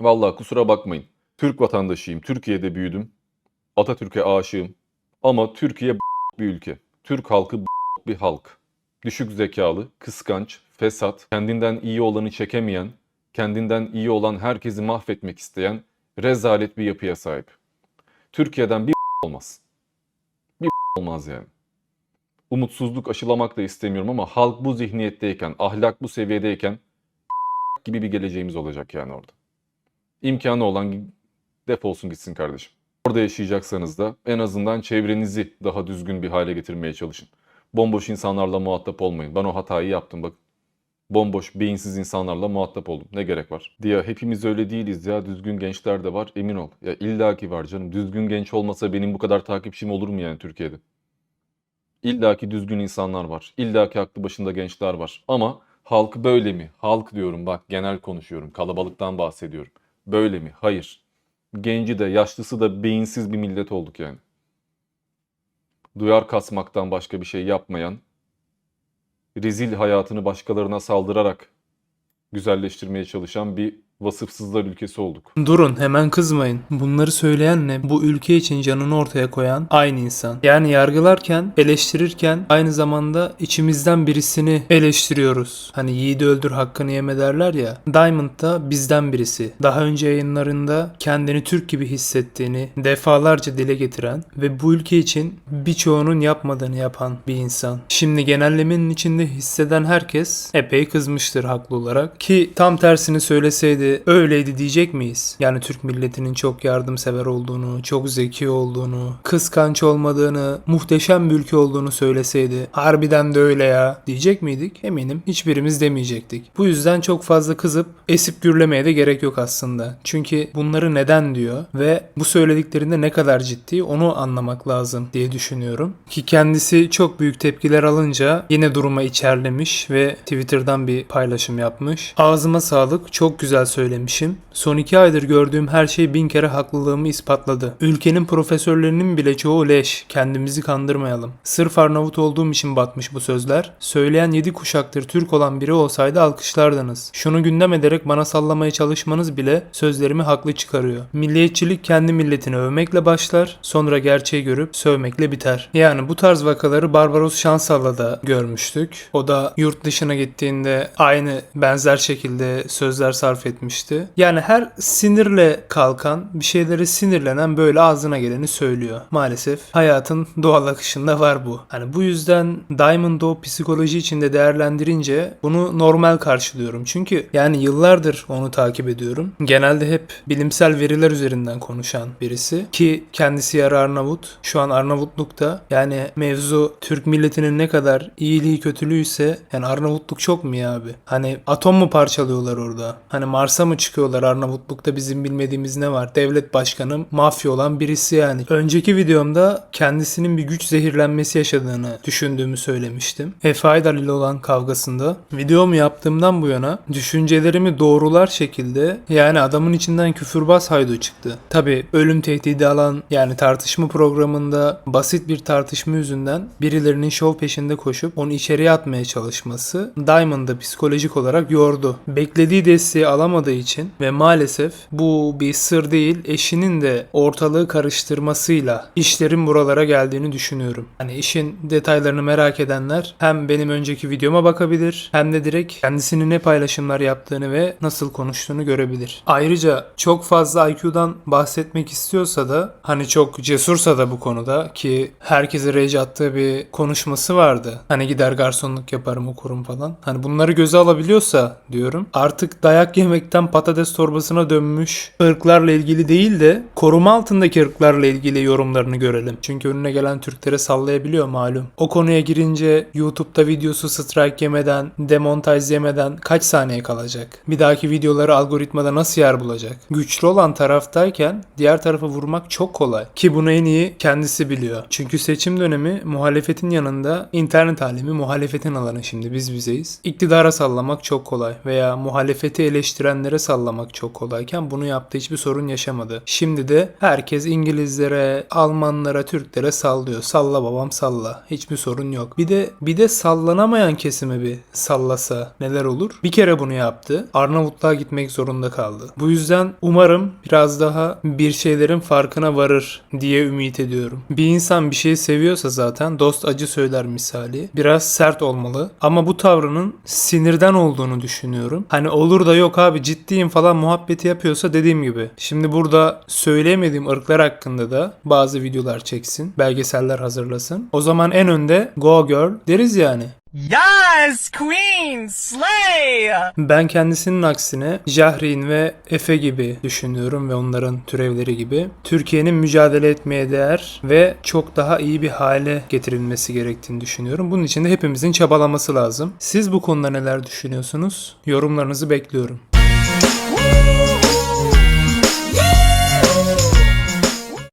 Vallahi kusura bakmayın. Türk vatandaşıyım. Türkiye'de büyüdüm. Atatürk'e aşığım. Ama Türkiye bir ülke. Türk halkı bir halk. Düşük zekalı, kıskanç, fesat, kendinden iyi olanı çekemeyen, kendinden iyi olan herkesi mahvetmek isteyen rezalet bir yapıya sahip. Türkiye'den bir olmaz. Bir olmaz yani. Umutsuzluk aşılamak da istemiyorum ama halk bu zihniyetteyken, ahlak bu seviyedeyken gibi bir geleceğimiz olacak yani orada. İmkanı olan defolsun gitsin kardeşim. Orada yaşayacaksanız da en azından çevrenizi daha düzgün bir hale getirmeye çalışın. Bomboş insanlarla muhatap olmayın. Ben o hatayı yaptım bak. Bomboş, beyinsiz insanlarla muhatap oldum. Ne gerek var? Diye hepimiz öyle değiliz ya. Düzgün gençler de var. Emin ol. Ya illaki var canım. Düzgün genç olmasa benim bu kadar takipçim olur mu yani Türkiye'de? İllaki düzgün insanlar var. İllaki aklı başında gençler var. Ama halk böyle mi? Halk diyorum bak genel konuşuyorum. Kalabalıktan bahsediyorum. Böyle mi? Hayır. Genci de yaşlısı da beyinsiz bir millet olduk yani. Duyar kasmaktan başka bir şey yapmayan, rezil hayatını başkalarına saldırarak güzelleştirmeye çalışan bir vasıfsızlar ülkesi olduk. Durun hemen kızmayın. Bunları söyleyen ne? Bu ülke için canını ortaya koyan aynı insan. Yani yargılarken, eleştirirken aynı zamanda içimizden birisini eleştiriyoruz. Hani yiğidi öldür hakkını yeme derler ya. Diamond da bizden birisi. Daha önce yayınlarında kendini Türk gibi hissettiğini defalarca dile getiren ve bu ülke için birçoğunun yapmadığını yapan bir insan. Şimdi genellemenin içinde hisseden herkes epey kızmıştır haklı olarak. Ki tam tersini söyleseydi öyleydi diyecek miyiz? Yani Türk milletinin çok yardımsever olduğunu, çok zeki olduğunu, kıskanç olmadığını, muhteşem bir ülke olduğunu söyleseydi harbiden de öyle ya diyecek miydik? Eminim hiçbirimiz demeyecektik. Bu yüzden çok fazla kızıp esip gürlemeye de gerek yok aslında. Çünkü bunları neden diyor ve bu söylediklerinde ne kadar ciddi onu anlamak lazım diye düşünüyorum. Ki kendisi çok büyük tepkiler alınca yine duruma içerlemiş ve Twitter'dan bir paylaşım yapmış. Ağzıma sağlık çok güzel söylemişim. Son iki aydır gördüğüm her şey bin kere haklılığımı ispatladı. Ülkenin profesörlerinin bile çoğu leş. Kendimizi kandırmayalım. Sırf Arnavut olduğum için batmış bu sözler. Söyleyen yedi kuşaktır Türk olan biri olsaydı alkışlardınız. Şunu gündem ederek bana sallamaya çalışmanız bile sözlerimi haklı çıkarıyor. Milliyetçilik kendi milletini övmekle başlar, sonra gerçeği görüp sövmekle biter. Yani bu tarz vakaları Barbaros Şansal'la görmüştük. O da yurt dışına gittiğinde aynı benzer şekilde sözler sarf etmişti. Yani her sinirle kalkan, bir şeylere sinirlenen böyle ağzına geleni söylüyor. Maalesef hayatın doğal akışında var bu. Hani bu yüzden Diamond o psikoloji içinde değerlendirince bunu normal karşılıyorum. Çünkü yani yıllardır onu takip ediyorum. Genelde hep bilimsel veriler üzerinden konuşan birisi ki kendisi yarı Arnavut. Şu an Arnavutluk'ta yani mevzu Türk milletinin ne kadar iyiliği kötülüğüyse yani Arnavutluk çok mu ya abi? Hani atom mu parçalıyorlar orada? Hani Mars'a mı çıkıyorlar Arnavutluk'ta bizim bilmediğimiz ne var? Devlet başkanı mafya olan birisi yani. Önceki videomda kendisinin bir güç zehirlenmesi yaşadığını düşündüğümü söylemiştim. Efe Aydar ile olan kavgasında. Videomu yaptığımdan bu yana düşüncelerimi doğrular şekilde yani adamın içinden küfürbaz haydu çıktı. Tabi ölüm tehdidi alan yani tartışma programında basit bir tartışma yüzünden birilerinin şov peşinde koşup onu içeriye atmaya çalışması Diamond'ı psikolojik olarak yordu. Beklediği desteği alamadığı için ve maalesef bu bir sır değil eşinin de ortalığı karıştırmasıyla işlerin buralara geldiğini düşünüyorum. Hani işin detaylarını merak edenler hem benim önceki videoma bakabilir hem de direkt kendisinin ne paylaşımlar yaptığını ve nasıl konuştuğunu görebilir. Ayrıca çok fazla IQ'dan bahsetmek istiyorsa da hani çok cesursa da bu konuda ki herkese rage attığı bir konuşması vardı. Hani gider garsonluk yaparım okurum falan. Hani bunları göze alabiliyorsa diyorum. Artık dayak yemekten patates torbasına dönmüş ırklarla ilgili değil de koruma altındaki ırklarla ilgili yorumlarını görelim. Çünkü önüne gelen Türklere sallayabiliyor malum. O konuya girince YouTube'da videosu strike yemeden, demontaj yemeden kaç saniye kalacak? Bir dahaki videoları algoritmada nasıl yer bulacak? Güçlü olan taraftayken diğer tarafa vurmak çok kolay. Ki bunu en iyi kendisi biliyor. Çünkü seçim dönemi muhalefetin yanında internet alemi muhalefetin alanı şimdi biz bizeyiz. İktidara sallamak çok kolay veya muhalefeti eleştiren gelenlere sallamak çok kolayken bunu yaptığı hiçbir sorun yaşamadı. Şimdi de herkes İngilizlere, Almanlara, Türklere sallıyor. Salla babam salla. Hiçbir sorun yok. Bir de bir de sallanamayan kesimi bir sallasa neler olur? Bir kere bunu yaptı. Arnavutluğa gitmek zorunda kaldı. Bu yüzden umarım biraz daha bir şeylerin farkına varır diye ümit ediyorum. Bir insan bir şeyi seviyorsa zaten dost acı söyler misali. Biraz sert olmalı. Ama bu tavrının sinirden olduğunu düşünüyorum. Hani olur da yok abi ciddiyim falan muhabbeti yapıyorsa dediğim gibi. Şimdi burada söyleyemediğim ırklar hakkında da bazı videolar çeksin. Belgeseller hazırlasın. O zaman en önde Go Girl deriz yani. Yes, Queen, slay! Ben kendisinin aksine Jahrin ve Efe gibi düşünüyorum ve onların türevleri gibi. Türkiye'nin mücadele etmeye değer ve çok daha iyi bir hale getirilmesi gerektiğini düşünüyorum. Bunun için de hepimizin çabalaması lazım. Siz bu konuda neler düşünüyorsunuz? Yorumlarınızı bekliyorum.